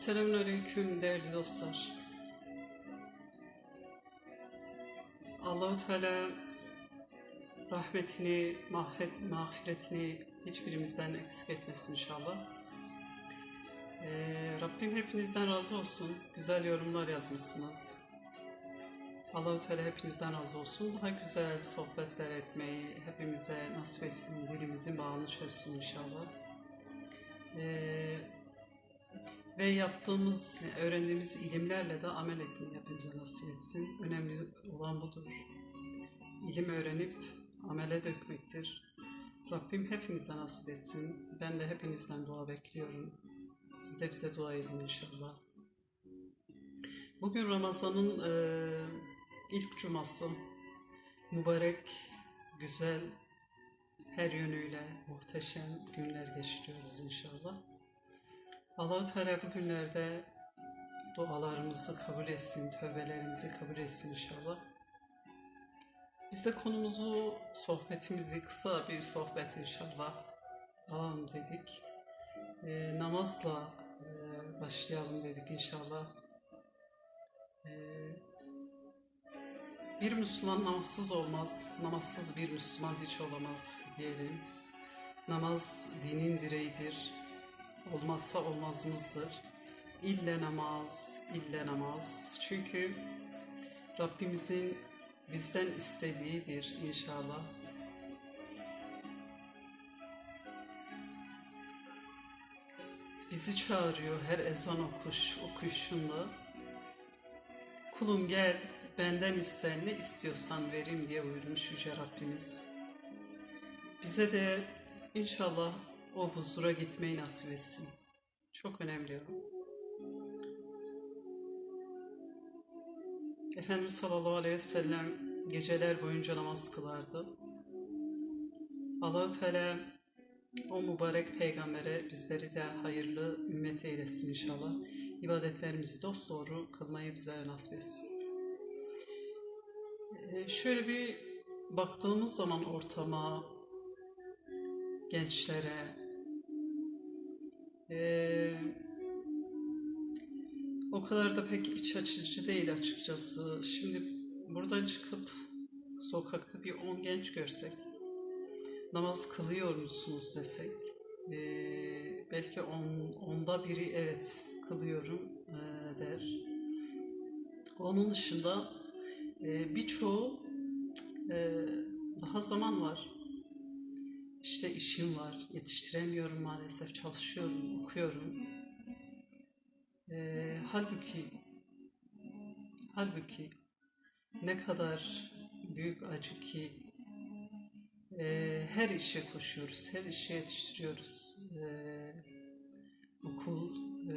Selamünaleyküm değerli dostlar. Allahu Teala rahmetini, mağfiret, mağfiretini hiçbirimizden eksik etmesin inşallah. Ee, Rabbim hepinizden razı olsun. Güzel yorumlar yazmışsınız. Allahu Teala hepinizden razı olsun. Daha güzel sohbetler etmeyi hepimize nasip etsin. Dilimizin bağını çözsün inşallah. Ee, ve yaptığımız, öğrendiğimiz ilimlerle de amel etmeyi hepimize nasip etsin. Önemli olan budur. İlim öğrenip amele dökmektir. Rabbim hepimize nasip etsin. Ben de hepinizden dua bekliyorum. Siz de bize dua edin inşallah. Bugün Ramazan'ın eee, ilk cuması. Mübarek, güzel, her yönüyle muhteşem günler geçiriyoruz inşallah. Allahu Teala bu günlerde dualarımızı kabul etsin, tövbelerimizi kabul etsin inşallah. Biz de konumuzu, sohbetimizi kısa bir sohbet inşallah alalım dedik. Ee, namazla e, başlayalım dedik inşallah. Ee, bir Müslüman namazsız olmaz, namazsız bir Müslüman hiç olamaz diyelim. Namaz dinin direğidir, olmazsa olmazımızdır. İlle namaz, ille namaz. Çünkü Rabbimizin bizden istediğidir inşallah. Bizi çağırıyor her ezan okuş, okuyuşunda. Kulum gel, benden iste ne istiyorsan vereyim diye buyurmuş Yüce Rabbimiz. Bize de inşallah o huzura gitmeyi nasip etsin. Çok önemli o. Efendimiz sallallahu aleyhi ve sellem geceler boyunca namaz kılardı. Allahu Teala o mübarek peygambere bizleri de hayırlı ümmet eylesin inşallah. İbadetlerimizi dosdoğru kılmayı bize nasip etsin. Ee, şöyle bir baktığımız zaman ortama, gençlere, ee, o kadar da pek iç açıcı değil açıkçası. Şimdi buradan çıkıp sokakta bir on genç görsek, namaz kılıyor musunuz desek, ee, belki on, onda biri evet kılıyorum ee, der. Onun dışında ee, birçoğu e, daha zaman var. İşte işim var, yetiştiremiyorum maalesef, çalışıyorum, okuyorum. Ee, halbuki, halbuki ne kadar büyük acı ki e, her işe koşuyoruz, her işe yetiştiriyoruz. Ee, okul, e,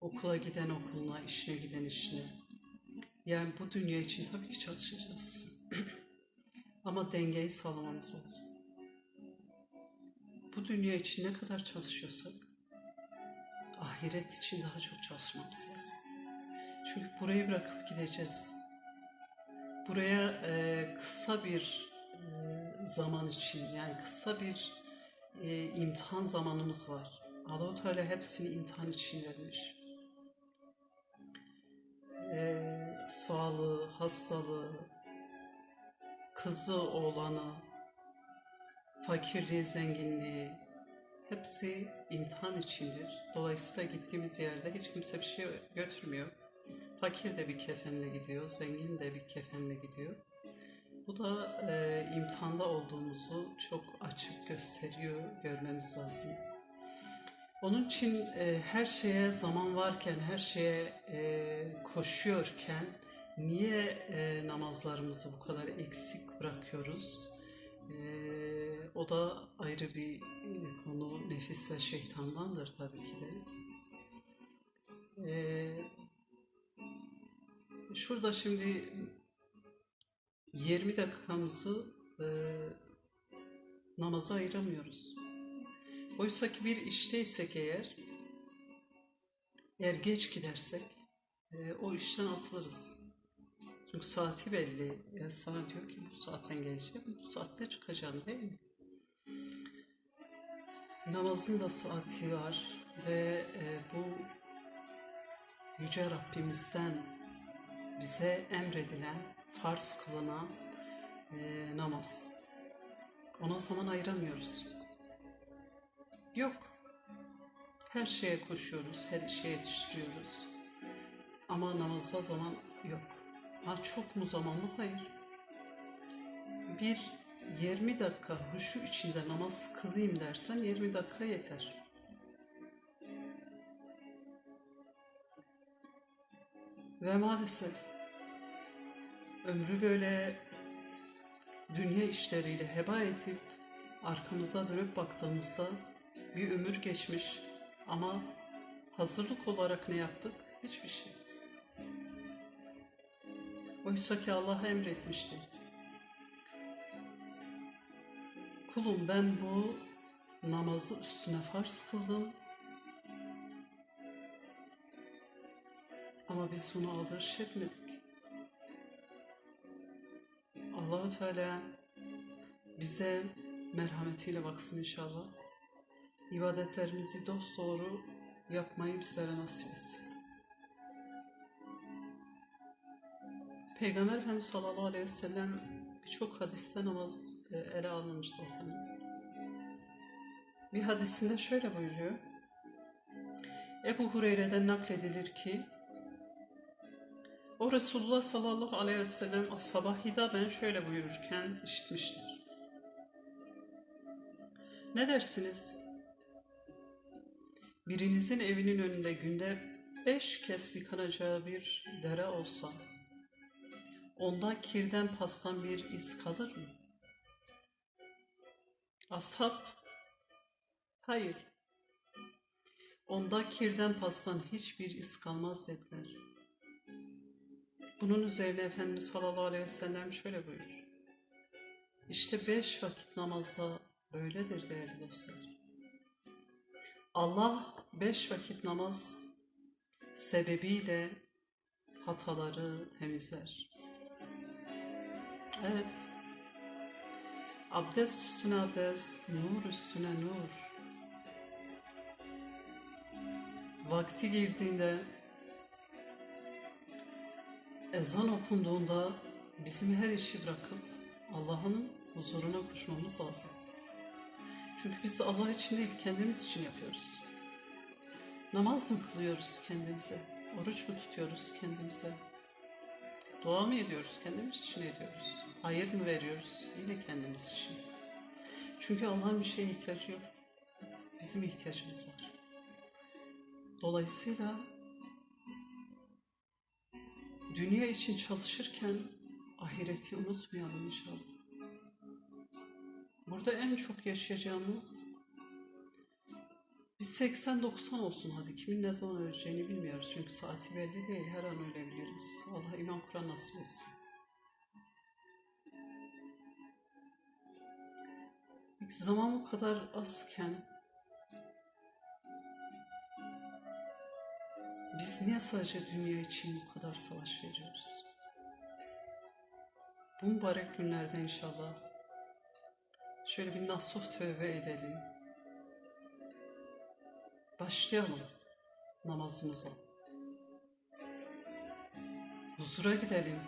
okula giden okuluna, işine giden işine. Yani bu dünya için tabii ki çalışacağız. Ama dengeyi sağlamamız lazım. Bu dünya için ne kadar çalışıyorsak ahiret için daha çok çalışmamız lazım. Çünkü burayı bırakıp gideceğiz. Buraya e, kısa bir e, zaman için yani kısa bir e, imtihan zamanımız var. Allah-u Teala hepsini imtihan için vermiş. E, sağlığı, hastalığı, kızı, oğlanı, fakirliği, zenginliği hepsi imtihan içindir. Dolayısıyla gittiğimiz yerde hiç kimse bir şey götürmüyor. Fakir de bir kefenle gidiyor, zengin de bir kefenle gidiyor. Bu da e, imtihanda olduğumuzu çok açık gösteriyor, görmemiz lazım. Onun için e, her şeye zaman varken, her şeye e, koşuyorken niye e, namazlarımızı bu kadar eksik bırakıyoruz? E, o da ayrı bir e, konu, nefis ve şeytandandır tabii ki de. E, şurada şimdi 20 dakikamızı e, namaza ayıramıyoruz. Oysa ki bir işteysek eğer, eğer geç gidersek e, o işten atılırız. Çünkü saati belli. Yani sana diyor ki bu saatten geleceğim, bu saatte çıkacağım değil mi? Namazın da saati var ve e, bu Yüce Rabbimizden bize emredilen, farz kılınan e, namaz. Ona zaman ayıramıyoruz. Yok. Her şeye koşuyoruz, her işe yetiştiriyoruz. Ama namaza zaman yok. Ha çok mu zamanlı? Hayır. Bir 20 dakika huşu içinde namaz kılayım dersen 20 dakika yeter. Ve maalesef ömrü böyle dünya işleriyle heba edip arkamıza dönüp baktığımızda bir ömür geçmiş ama hazırlık olarak ne yaptık? Hiçbir şey. Oysa ki Allah emretmişti. Kulum ben bu namazı üstüne farz kıldım. Ama biz bunu aldırış etmedik. Allahu Teala bize merhametiyle baksın inşallah. İbadetlerimizi dosdoğru yapmayı bizlere nasip etsin. Peygamber Efendimiz sallallahu aleyhi ve sellem birçok hadiste namaz e, ele alınmış zaten. Bir hadisinde şöyle buyuruyor. Ebu Hureyre'den nakledilir ki o Resulullah sallallahu aleyhi ve sellem ashaba hitaben şöyle buyururken işitmiştir. Ne dersiniz? Birinizin evinin önünde günde beş kez yıkanacağı bir dere olsa, onda kirden pastan bir iz kalır mı? Ashab, hayır. Onda kirden pastan hiçbir iz kalmaz dediler. Bunun üzerine Efendimiz sallallahu aleyhi ve sellem şöyle buyurur. İşte beş vakit namazda böyledir değerli dostlar. Allah beş vakit namaz sebebiyle hataları temizler. Evet. Abdest üstüne abdest, nur üstüne nur. Vakti girdiğinde ezan okunduğunda bizim her işi bırakıp Allah'ın huzuruna koşmamız lazım. Çünkü biz Allah için değil kendimiz için yapıyoruz. Namaz mı kılıyoruz kendimize? Oruç mu tutuyoruz kendimize? Dua mı ediyoruz? Kendimiz için ediyoruz. Hayır mı veriyoruz? Yine kendimiz için. Çünkü Allah'ın bir şeye ihtiyacı yok. Bizim ihtiyacımız var. Dolayısıyla dünya için çalışırken ahireti unutmayalım inşallah. Burada en çok yaşayacağımız bir 80-90 olsun hadi. Kimin ne zaman öleceğini bilmiyoruz. Çünkü saati belli değil. Her an ölebiliriz. Allah iman Kur'an nasip etsin. Zaman bu kadar azken biz niye sadece dünya için bu kadar savaş veriyoruz? Bu mübarek günlerde inşallah şöyle bir nasuh tövbe edelim. Başlayalım namazımıza. Huzura gidelim.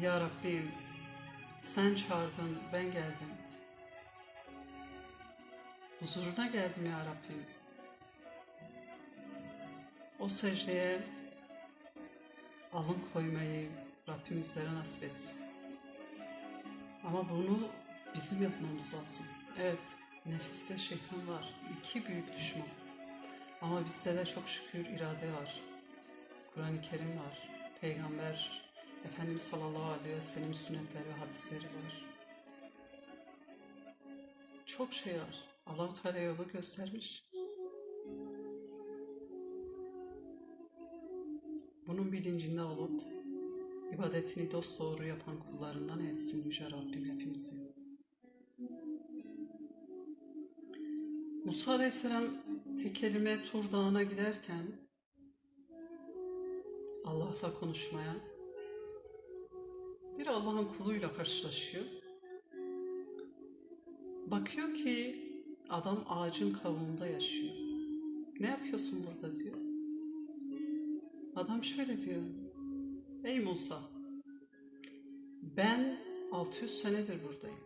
Ya Rabbim sen çağırdın ben geldim. Huzuruna geldim ya Rabbim. O secdeye alın koymayı Rabbim bizlere nasip etsin. Ama bunu bizim yapmamız lazım. Evet, nefis ve şeytan var. İki büyük düşman. Ama bizde de çok şükür irade var. Kur'an-ı Kerim var. Peygamber Efendimiz sallallahu aleyhi ve sellem sünnetleri ve hadisleri var. Çok şey var. Allah-u Teala yolu göstermiş. Bunun bilincinde olup ibadetini dosdoğru yapan kullarından etsin Yüce Rabbim hepimizi. Musa Aleyhisselam tekelime Tur Dağı'na giderken Allah'la konuşmaya bir Allah'ın kuluyla karşılaşıyor. Bakıyor ki Adam ağacın kavuğunda yaşıyor. Ne yapıyorsun burada diyor. Adam şöyle diyor. Ey Musa, ben 600 senedir buradayım.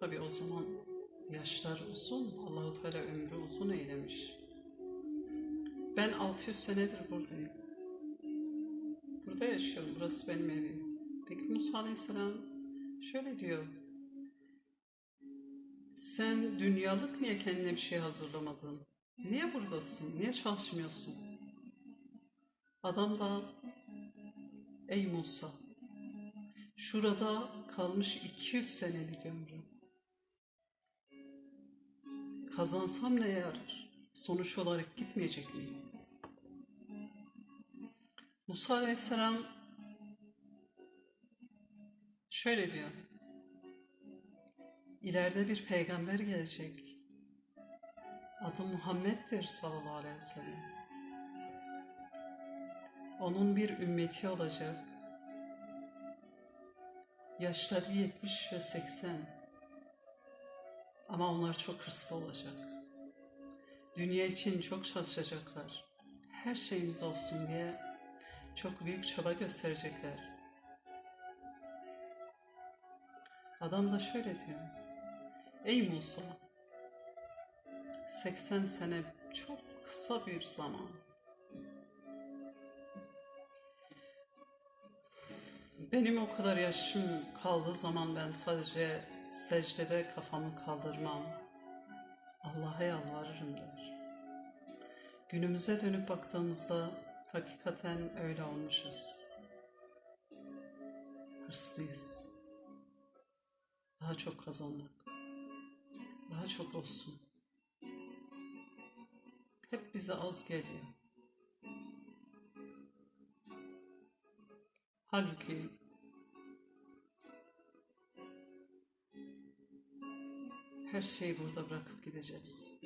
Tabi o zaman yaşlar uzun, Allahu Teala ömrü uzun eylemiş. Ben 600 senedir buradayım. Burada yaşıyorum, burası benim evim. Peki Musa Aleyhisselam şöyle diyor. Sen dünyalık niye kendine bir şey hazırlamadın? Niye buradasın? Niye çalışmıyorsun? Adam da Ey Musa şurada kalmış 200 senelik ömrüm. Kazansam ne yarar? Sonuç olarak gitmeyecek miyim? Musa Aleyhisselam şöyle diyor. İleride bir peygamber gelecek. Adı Muhammed'dir sallallahu aleyhi ve sellem. Onun bir ümmeti olacak. Yaşları 70 ve 80. Ama onlar çok hırslı olacak. Dünya için çok çalışacaklar. Her şeyimiz olsun diye çok büyük çaba gösterecekler. Adam da şöyle diyor. Ey Musa, 80 sene çok kısa bir zaman. Benim o kadar yaşım kaldığı zaman ben sadece secdede kafamı kaldırmam. Allah'a yalvarırım der. Günümüze dönüp baktığımızda hakikaten öyle olmuşuz. Hırslıyız. Daha çok kazanmak. Daha çok olsun. Hep bize az geliyor. Halbuki her şeyi burada bırakıp gideceğiz.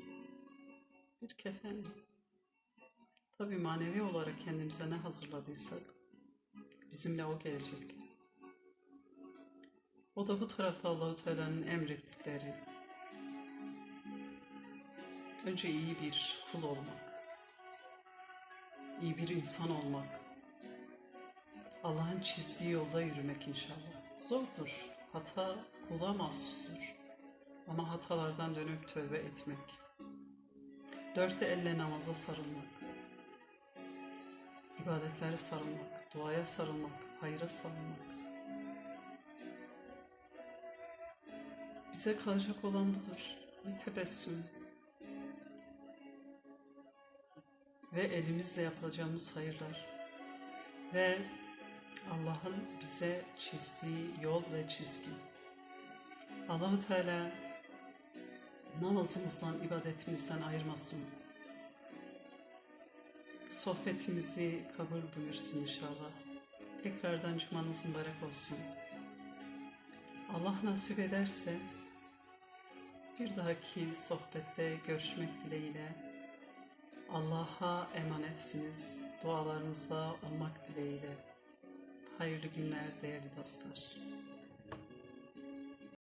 Bir kefen. Tabii manevi olarak kendimize ne hazırladıysak bizimle o gelecek. O da bu tarafta Allahu Teala'nın emrettikleri. Önce iyi bir kul olmak. iyi bir insan olmak. Allah'ın çizdiği yolda yürümek inşallah. Zordur. Hata kula mahsustur. Ama hatalardan dönüp tövbe etmek. Dört elle namaza sarılmak. ibadetlere sarılmak, duaya sarılmak, hayra sarılmak. Bize kalacak olan budur. Bir tebessüm. Ve elimizle yapacağımız hayırlar. Ve Allah'ın bize çizdiği yol ve çizgi. Allahu Teala namazımızdan, ibadetimizden ayırmasın. Sohbetimizi kabul buyursun inşallah. Tekrardan cumanız mübarek olsun. Allah nasip ederse bir dahaki sohbette görüşmek dileğiyle Allah'a emanetsiniz. Dualarınızda olmak dileğiyle. Hayırlı günler değerli dostlar.